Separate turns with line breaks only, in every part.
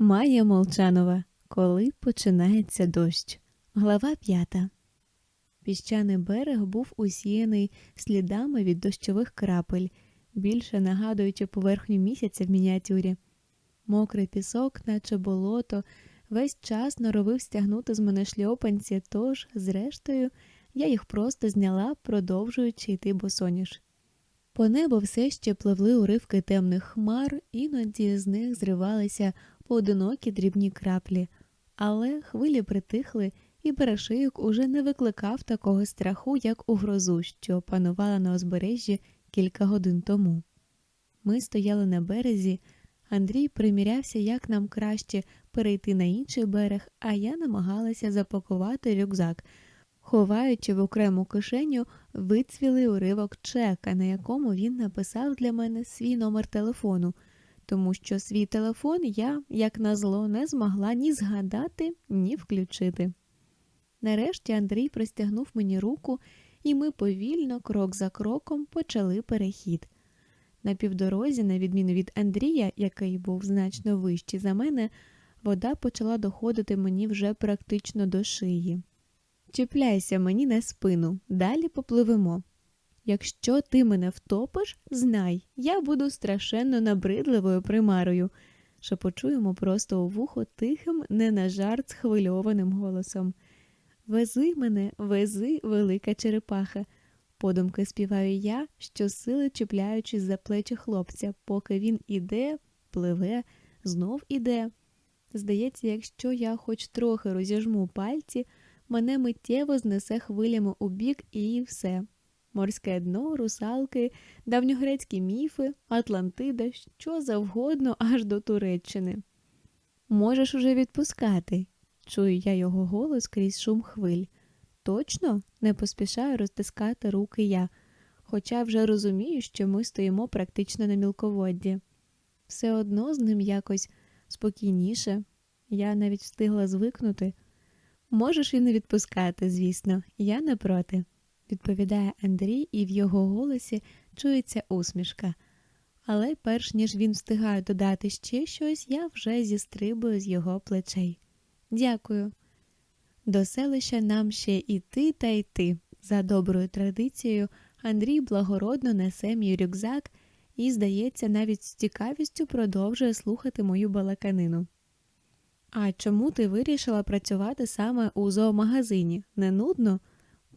Майя Молчанова. Коли починається дощ. Глава п'ята. Піщаний берег був усіяний слідами від дощових крапель, більше нагадуючи поверхню місяця в мініатюрі. Мокрий пісок, наче болото, весь час норовив стягнути з мене шльопанці, тож, зрештою, я їх просто зняла, продовжуючи йти босоніж. По небу все ще пливли уривки темних хмар, іноді з них зривалися поодинокі дрібні краплі, але хвилі притихли, і перешийок уже не викликав такого страху, як у грозу, що панувала на узбережжі кілька годин тому. Ми стояли на березі, Андрій примірявся, як нам краще перейти на інший берег, а я намагалася запакувати рюкзак, ховаючи в окрему кишеню вицвілий уривок чека, на якому він написав для мене свій номер телефону, тому що свій телефон я, як назло, не змогла ні згадати, ні включити. Нарешті Андрій простягнув мені руку, і ми повільно, крок за кроком, почали перехід. На півдорозі, на відміну від Андрія, який був значно вищий за мене, вода почала доходити мені вже практично до шиї. Чіпляйся мені на спину, далі попливемо. Якщо ти мене втопиш, знай, я буду страшенно набридливою примарою, шепочу йому просто у вухо тихим, не на жарт схвильованим голосом. Вези мене, вези, велика черепаха. Подумки співаю я, щосили чіпляючись за плечі хлопця, поки він іде, пливе, знов іде. Здається, якщо я хоч трохи розіжму пальці, мене миттєво знесе хвилями у бік і все. Морське дно, русалки, давньогрецькі міфи, Атлантида, що завгодно аж до Туреччини. Можеш уже відпускати, чую я його голос крізь шум хвиль. Точно не поспішаю розтискати руки я, хоча вже розумію, що ми стоїмо практично на мілководді. Все одно з ним якось спокійніше, я навіть встигла звикнути. Можеш і не відпускати, звісно, я не проти, відповідає Андрій, і в його голосі чується усмішка. Але перш ніж він встигає додати ще щось, я вже зістрибую з його плечей. Дякую. До селища нам ще іти та йти. За доброю традицією, Андрій благородно несе мій рюкзак і, здається, навіть з цікавістю продовжує слухати мою балаканину. А чому ти вирішила працювати саме у зоомагазині? Не нудно?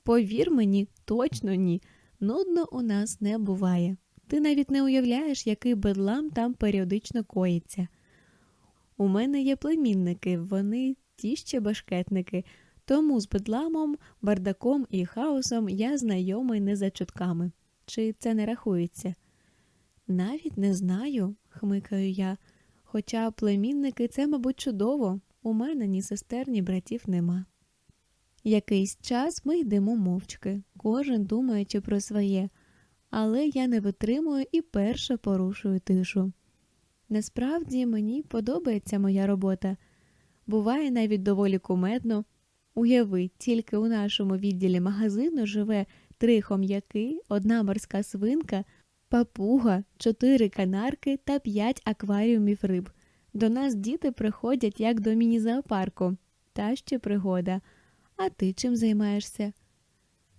Повір мені, точно ні. Нудно у нас не буває. Ти навіть не уявляєш, який бедлам там періодично коїться. У мене є племінники, вони ті ще башкетники, тому з бедламом, бардаком і хаосом я знайомий не за чутками. Чи це не рахується? Навіть не знаю, хмикаю я. Хоча племінники це, мабуть, чудово, у мене ні сестер, ні братів нема. Якийсь час ми йдемо мовчки, кожен думаючи про своє, але я не витримую і перша порушую тишу. Насправді мені подобається моя робота. Буває навіть доволі кумедно. Уяви, тільки у нашому відділі магазину живе три хом'яки, одна морська свинка, папуга, чотири канарки та п'ять акваріумів риб. До нас діти приходять як до міні-зоопарку. Та ще пригода. А ти чим займаєшся?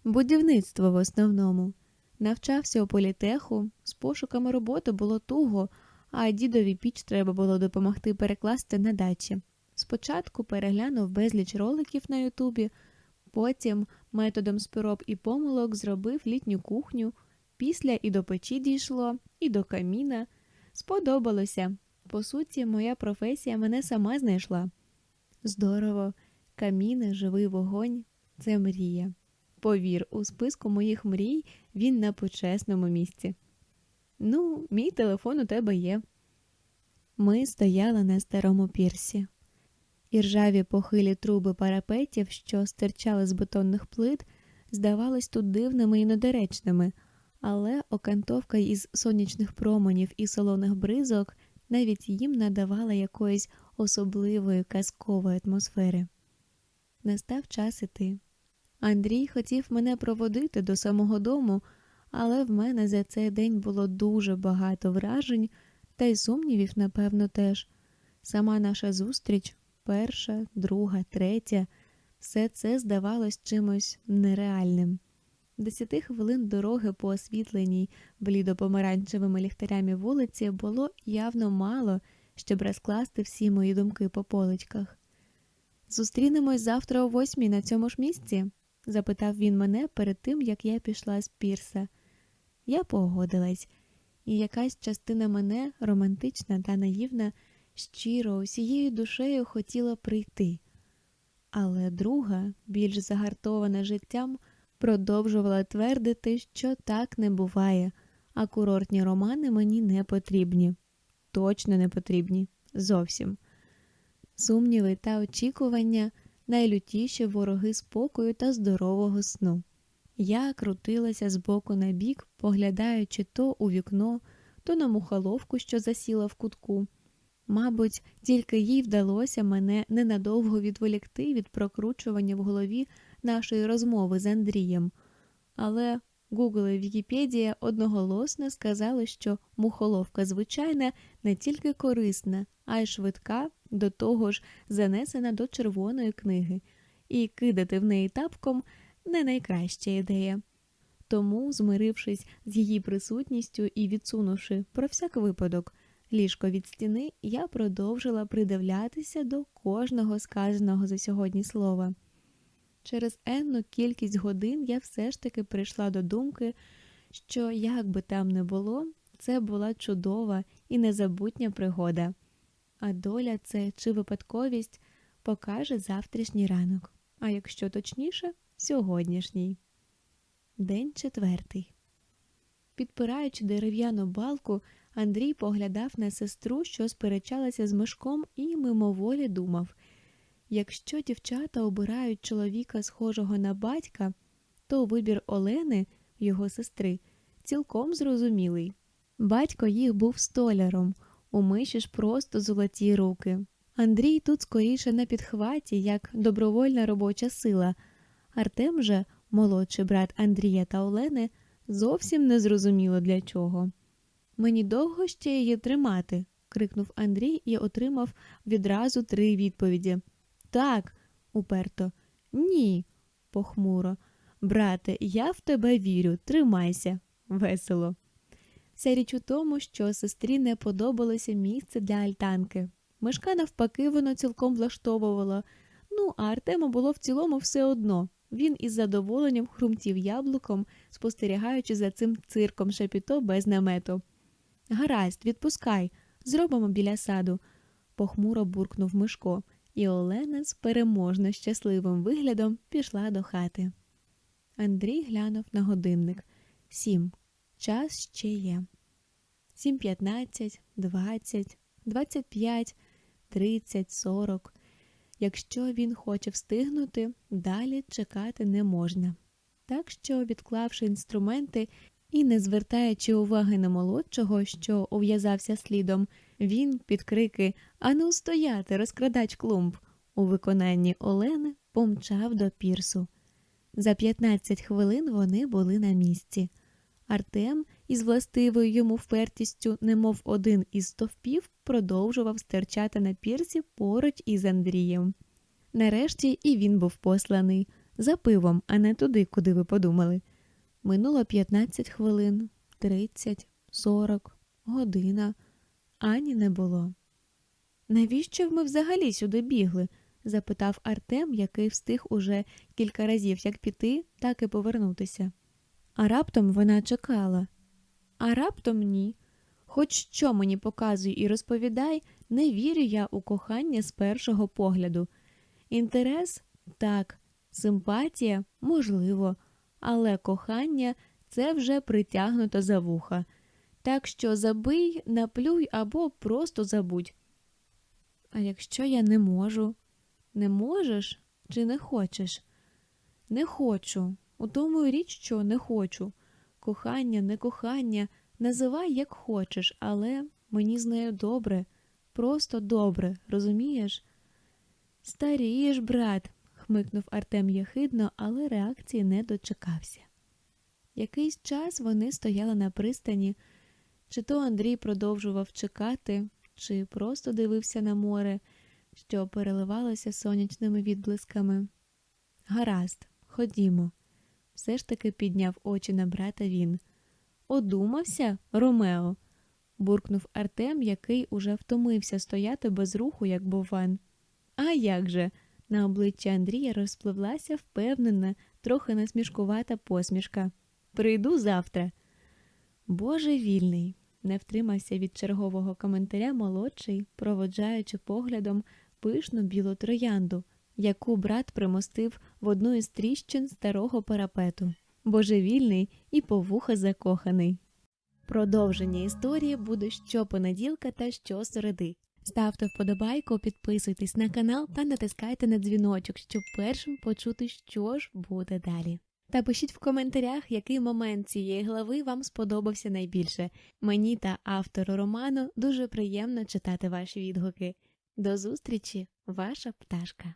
Будівництво в основному. Навчався у політеху, з пошуками роботи було туго, а дідові піч треба було допомогти перекласти на дачі. Спочатку переглянув безліч роликів на Ютубі, потім методом спироб і помилок зробив літню кухню, після і до печі дійшло, і до каміна. Сподобалося. По суті, моя професія мене сама знайшла. Здорово, каміни, живий вогонь це мрія. Повір, у списку моїх мрій він на почесному місці. Ну, мій телефон у тебе є. Ми стояли на старому пірсі. І ржаві похилі труби парапетів, що стирчали з бетонних плит, здавались тут дивними і недоречними, але окантовка із сонячних променів і солоних бризок навіть їм надавала якоїсь особливої казкової атмосфери. Настав час іти. Андрій хотів мене проводити до самого дому, але в мене за цей день було дуже багато вражень, та й сумнівів, напевно, теж. Сама наша зустріч, перша, друга, третя, все це здавалось чимось нереальним. Десяти хвилин дороги по освітленій блідо-помаранчевими ліхтарями вулиці було явно мало, щоб розкласти всі мої думки по поличках. Зустрінемось завтра о восьмій на цьому ж місці? запитав він мене перед тим, як я пішла з пірса. Я погодилась, і якась частина мене, романтична та наївна, щиро усією душею хотіла прийти. Але друга, більш загартована життям, продовжувала твердити, що так не буває, а курортні романи мені не потрібні. Точно не потрібні. Зовсім. Сумніви та очікування найлютіші вороги спокою та здорового сну. Я крутилася з боку на бік, поглядаючи то у вікно, то на мухоловку, що засіла в кутку. Мабуть, тільки їй вдалося мене ненадовго відволікти від прокручування в голові нашої розмови з Андрієм. Але Google і Вікіпедія одноголосно сказали, що мухоловка звичайна не тільки корисна, а й швидка, до того ж занесена до червоної книги, і кидати в неї тапком не найкраща ідея. Тому, змирившись з її присутністю і відсунувши про всяк випадок ліжко від стіни, я продовжила придивлятися до кожного сказаного за сьогодні слова. Через енну кількість годин я все ж таки прийшла до думки, що, як би там не було, це була чудова і незабутня пригода, а доля це чи випадковість покаже завтрашній ранок, а якщо точніше, сьогоднішній. День четвертий. Підпираючи дерев'яну балку, Андрій поглядав на сестру, що сперечалася з мишком, і мимоволі думав якщо дівчата обирають чоловіка, схожого на батька, то вибір Олени, його сестри, цілком зрозумілий. Батько їх був столяром, у миші ж просто золоті руки. Андрій тут скоріше на підхваті, як добровольна робоча сила. Артем же, молодший брат Андрія та Олени, зовсім не зрозуміло для чого. Мені довго ще її тримати, крикнув Андрій і отримав відразу три відповіді. Так, уперто, ні, похмуро. Брате, я в тебе вірю, тримайся, весело. Вся річ у тому, що сестрі не подобалося місце для альтанки. Мишка, навпаки, воно цілком влаштовувало. Ну, а Артему було в цілому все одно. Він із задоволенням хрумтів яблуком, спостерігаючи за цим цирком шепіто без намету. Гаразд, відпускай, зробимо біля саду, похмуро буркнув Мишко, і Олена з переможно щасливим виглядом пішла до хати. Андрій глянув на годинник сім. Час ще є. Сім п'ятнадцять, двадцять, двадцять п'ять, тридцять, сорок. Якщо він хоче встигнути, далі чекати не можна. Так що, відклавши інструменти і не звертаючи уваги на молодшого, що ув'язався слідом, він під крики Ану стояти, розкрадач клумб у виконанні Олени помчав до пірсу. За 15 хвилин вони були на місці. Артем із властивою йому впертістю, немов один із стовпів, продовжував стерчати на пірсі поруч із Андрієм. Нарешті і він був посланий за пивом, а не туди, куди ви подумали. Минуло 15 хвилин, 30, 40, година. Ані не було. Навіщо ми взагалі сюди бігли? запитав Артем, який встиг уже кілька разів як піти, так і повернутися. А раптом вона чекала. А раптом ні. Хоч що мені показуй і розповідай, не вірю я у кохання з першого погляду. Інтерес так, симпатія можливо, але кохання це вже притягнуто за вуха. Так що забий, наплюй або просто забудь. А якщо я не можу, не можеш чи не хочеш? Не хочу. У тому річ, що не хочу. Кохання, не кохання, називай, як хочеш, але мені з нею добре, просто добре, розумієш? Старієш, брат, хмикнув Артем єхидно, але реакції не дочекався. Якийсь час вони стояли на пристані, чи то Андрій продовжував чекати, чи просто дивився на море, що переливалося сонячними відблисками. Гаразд, ходімо. Все ж таки підняв очі на брата він. Одумався, Ромео? буркнув Артем, який уже втомився стояти без руху, як бовван. А як же? На обличчі Андрія розпливлася впевнена, трохи насмішкувата посмішка. Прийду завтра. Боже вільний, не втримався від чергового коментаря молодший, проводжаючи поглядом пишну білу троянду, яку брат примостив в одну із тріщин старого парапету. Божевільний і по вуха закоханий. Продовження історії буде щопонеділка та щосереди. Ставте вподобайку, підписуйтесь на канал та натискайте на дзвіночок, щоб першим почути, що ж буде далі. Та пишіть в коментарях, який момент цієї глави вам сподобався найбільше. Мені та автору роману дуже приємно читати ваші відгуки. До зустрічі, ваша пташка.